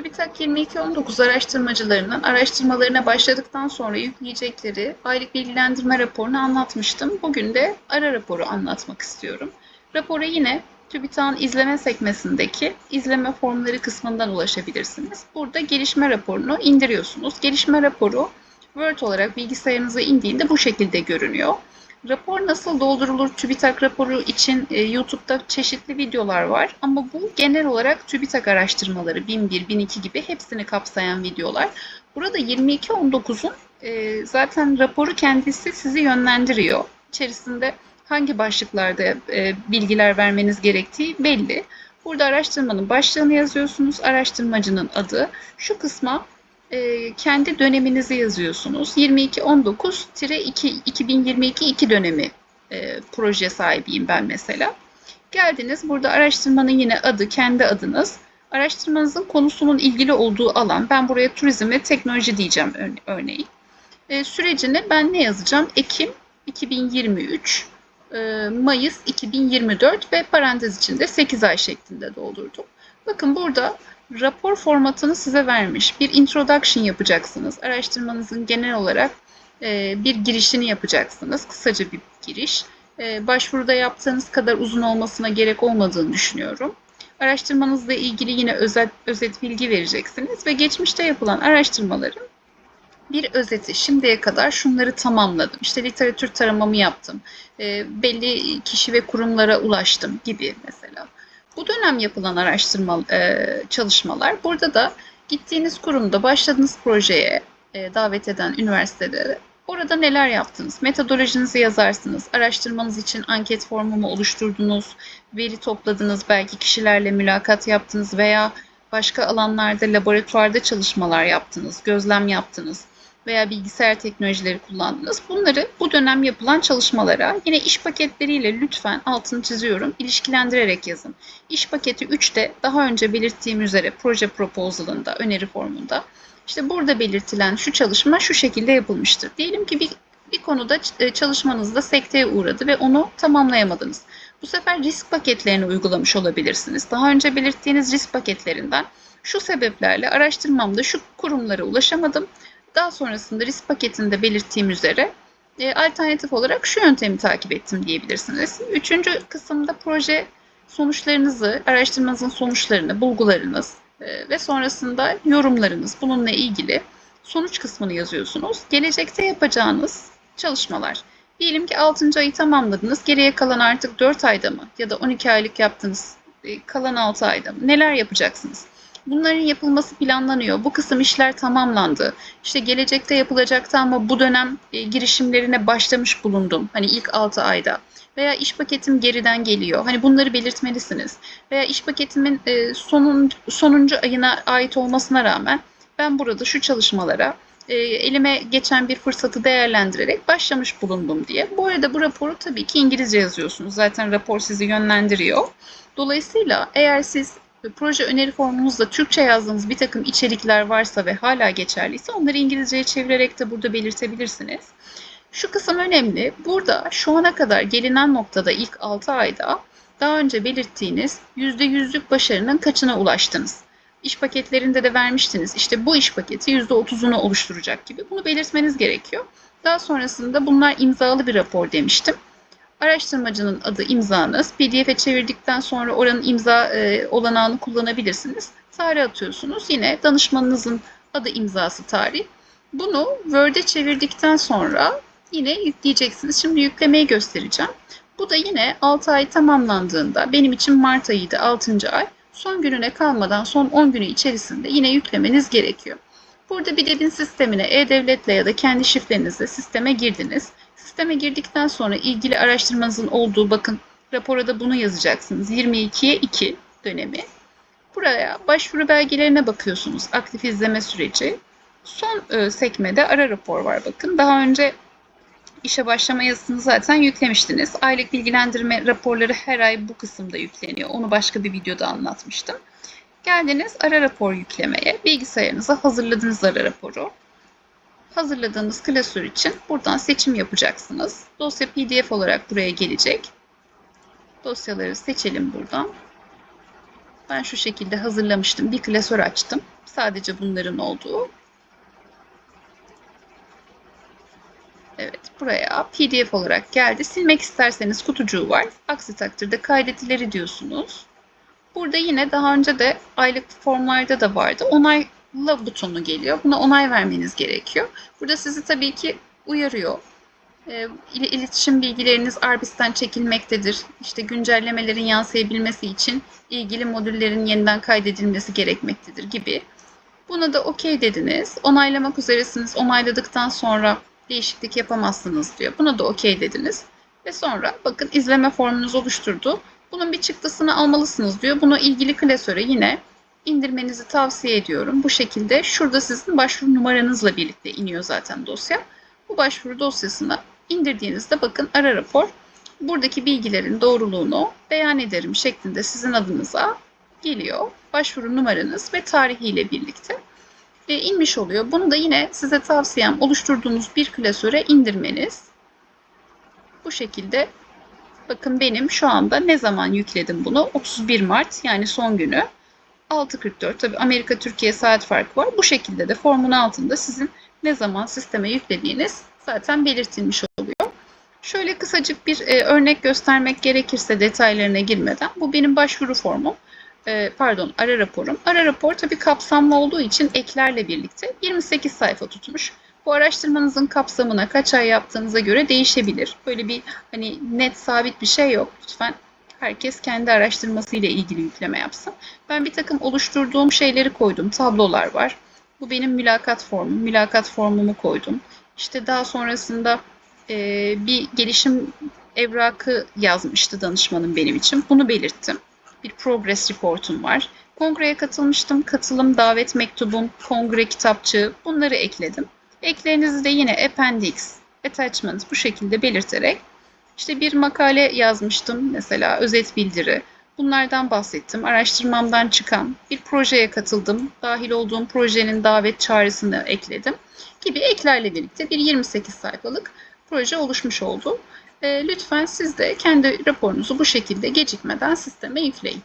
TÜBİTAK 2219 araştırmacılarının araştırmalarına başladıktan sonra yükleyecekleri aylık bilgilendirme raporunu anlatmıştım. Bugün de ara raporu anlatmak istiyorum. Rapora yine TÜBİTAK'ın izleme sekmesindeki izleme formları kısmından ulaşabilirsiniz. Burada gelişme raporunu indiriyorsunuz. Gelişme raporu Word olarak bilgisayarınıza indiğinde bu şekilde görünüyor. Rapor nasıl doldurulur TÜBİTAK raporu için e, YouTube'da çeşitli videolar var ama bu genel olarak TÜBİTAK araştırmaları 1001, 1002 gibi hepsini kapsayan videolar. Burada 2219'un e, zaten raporu kendisi sizi yönlendiriyor. İçerisinde hangi başlıklarda e, bilgiler vermeniz gerektiği belli. Burada araştırmanın başlığını yazıyorsunuz, araştırmacının adı. Şu kısma e, kendi döneminizi yazıyorsunuz. 2219-2022-2 dönemi e, proje sahibiyim ben mesela. Geldiniz burada araştırmanın yine adı, kendi adınız. Araştırmanızın konusunun ilgili olduğu alan. Ben buraya turizm ve teknoloji diyeceğim örneğin. E, sürecini ben ne yazacağım? Ekim 2023, e, Mayıs 2024 ve parantez içinde 8 ay şeklinde doldurdum. Bakın burada rapor formatını size vermiş. Bir introduction yapacaksınız. Araştırmanızın genel olarak e, bir girişini yapacaksınız. Kısaca bir giriş. E, başvuruda yaptığınız kadar uzun olmasına gerek olmadığını düşünüyorum. Araştırmanızla ilgili yine özet, özet bilgi vereceksiniz ve geçmişte yapılan araştırmaların bir özeti. Şimdiye kadar şunları tamamladım. İşte literatür taramamı yaptım. E, belli kişi ve kurumlara ulaştım gibi mesela. Bu dönem yapılan araştırma e, çalışmalar burada da gittiğiniz kurumda başladığınız projeye e, davet eden üniversitede orada neler yaptınız? Metodolojinizi yazarsınız. Araştırmanız için anket formu mu oluşturdunuz? Veri topladınız, belki kişilerle mülakat yaptınız veya başka alanlarda laboratuvarda çalışmalar yaptınız, gözlem yaptınız veya bilgisayar teknolojileri kullandınız. Bunları bu dönem yapılan çalışmalara yine iş paketleriyle lütfen altını çiziyorum ilişkilendirerek yazın. İş paketi 3'te daha önce belirttiğim üzere proje proposal'ında, öneri formunda işte burada belirtilen şu çalışma şu şekilde yapılmıştır. Diyelim ki bir, bir konuda e, çalışmanızda sekteye uğradı ve onu tamamlayamadınız. Bu sefer risk paketlerini uygulamış olabilirsiniz. Daha önce belirttiğiniz risk paketlerinden şu sebeplerle araştırmamda şu kurumlara ulaşamadım daha sonrasında risk paketinde belirttiğim üzere e, alternatif olarak şu yöntemi takip ettim diyebilirsiniz. Üçüncü kısımda proje sonuçlarınızı, araştırmanızın sonuçlarını, bulgularınız e, ve sonrasında yorumlarınız bununla ilgili sonuç kısmını yazıyorsunuz. Gelecekte yapacağınız çalışmalar. Diyelim ki 6. ayı tamamladınız. Geriye kalan artık 4 ayda mı ya da 12 aylık yaptınız e, kalan 6 ayda mı? Neler yapacaksınız? Bunların yapılması planlanıyor. Bu kısım işler tamamlandı. İşte gelecekte yapılacaktı ama bu dönem e, girişimlerine başlamış bulundum. Hani ilk 6 ayda. Veya iş paketim geriden geliyor. Hani bunları belirtmelisiniz. Veya iş paketimin e, sonun, sonuncu ayına ait olmasına rağmen ben burada şu çalışmalara e, elime geçen bir fırsatı değerlendirerek başlamış bulundum diye. Bu arada bu raporu tabii ki İngilizce yazıyorsunuz. Zaten rapor sizi yönlendiriyor. Dolayısıyla eğer siz proje öneri formunuzda Türkçe yazdığınız bir takım içerikler varsa ve hala geçerliyse onları İngilizceye çevirerek de burada belirtebilirsiniz. Şu kısım önemli. Burada şu ana kadar gelinen noktada ilk 6 ayda daha önce belirttiğiniz %100'lük başarının kaçına ulaştınız? İş paketlerinde de vermiştiniz. İşte bu iş paketi %30'unu oluşturacak gibi. Bunu belirtmeniz gerekiyor. Daha sonrasında bunlar imzalı bir rapor demiştim. Araştırmacının adı imzanız. PDF'e çevirdikten sonra oranın imza e, olanağını kullanabilirsiniz. Tarih atıyorsunuz. Yine danışmanınızın adı imzası tarih. Bunu Word'e çevirdikten sonra yine yükleyeceksiniz. Şimdi yüklemeyi göstereceğim. Bu da yine 6 ay tamamlandığında benim için Mart ayıydı 6. ay. Son gününe kalmadan son 10 günü içerisinde yine yüklemeniz gerekiyor. Burada bir dedin sistemine e-devletle ya da kendi şifrenizle sisteme girdiniz. Sisteme girdikten sonra ilgili araştırmanızın olduğu bakın rapora da bunu yazacaksınız. 22'ye 2 dönemi. Buraya başvuru belgelerine bakıyorsunuz. Aktif izleme süreci. Son e, sekmede ara rapor var bakın. Daha önce işe başlama yazısını zaten yüklemiştiniz. Aylık bilgilendirme raporları her ay bu kısımda yükleniyor. Onu başka bir videoda anlatmıştım. Geldiniz ara rapor yüklemeye. Bilgisayarınıza hazırladığınız ara raporu hazırladığınız klasör için buradan seçim yapacaksınız. Dosya PDF olarak buraya gelecek. Dosyaları seçelim buradan. Ben şu şekilde hazırlamıştım. Bir klasör açtım. Sadece bunların olduğu. Evet, buraya PDF olarak geldi. Silmek isterseniz kutucuğu var. Aksi takdirde kaydetileri diyorsunuz. Burada yine daha önce de aylık formlarda da vardı. Onayla butonu geliyor. Buna onay vermeniz gerekiyor. Burada sizi tabii ki uyarıyor. E, il- iletişim bilgileriniz Arbis'ten çekilmektedir. İşte güncellemelerin yansıyabilmesi için ilgili modüllerin yeniden kaydedilmesi gerekmektedir gibi. Buna da okey dediniz. Onaylamak üzeresiniz. Onayladıktan sonra değişiklik yapamazsınız diyor. Buna da okey dediniz. Ve sonra bakın izleme formunuzu oluşturdu. Bunun bir çıktısını almalısınız diyor. Bunu ilgili klasöre yine indirmenizi tavsiye ediyorum. Bu şekilde şurada sizin başvuru numaranızla birlikte iniyor zaten dosya. Bu başvuru dosyasını indirdiğinizde bakın ara rapor buradaki bilgilerin doğruluğunu beyan ederim şeklinde sizin adınıza geliyor. Başvuru numaranız ve tarihiyle birlikte e, inmiş oluyor. Bunu da yine size tavsiyem oluşturduğunuz bir klasöre indirmeniz. Bu şekilde bakın benim şu anda ne zaman yükledim bunu? 31 Mart yani son günü. 6.44 tabi Amerika Türkiye saat farkı var. Bu şekilde de formun altında sizin ne zaman sisteme yüklediğiniz zaten belirtilmiş oluyor. Şöyle kısacık bir e, örnek göstermek gerekirse detaylarına girmeden bu benim başvuru formum. E, pardon ara raporum. Ara rapor tabi kapsamlı olduğu için eklerle birlikte 28 sayfa tutmuş. Bu araştırmanızın kapsamına kaç ay yaptığınıza göre değişebilir. Böyle bir hani net sabit bir şey yok. Lütfen herkes kendi araştırmasıyla ilgili yükleme yapsın. Ben bir takım oluşturduğum şeyleri koydum. Tablolar var. Bu benim mülakat formum. Mülakat formumu koydum. İşte daha sonrasında e, bir gelişim evrakı yazmıştı danışmanım benim için. Bunu belirttim. Bir progress reportum var. Kongreye katılmıştım. Katılım davet mektubum, kongre kitapçığı bunları ekledim. Eklerinizi de yine appendix, attachment bu şekilde belirterek işte bir makale yazmıştım mesela özet bildiri. Bunlardan bahsettim. Araştırmamdan çıkan bir projeye katıldım. Dahil olduğum projenin davet çağrısını ekledim. Gibi eklerle birlikte bir 28 sayfalık proje oluşmuş oldu. E, lütfen siz de kendi raporunuzu bu şekilde gecikmeden sisteme yükleyin.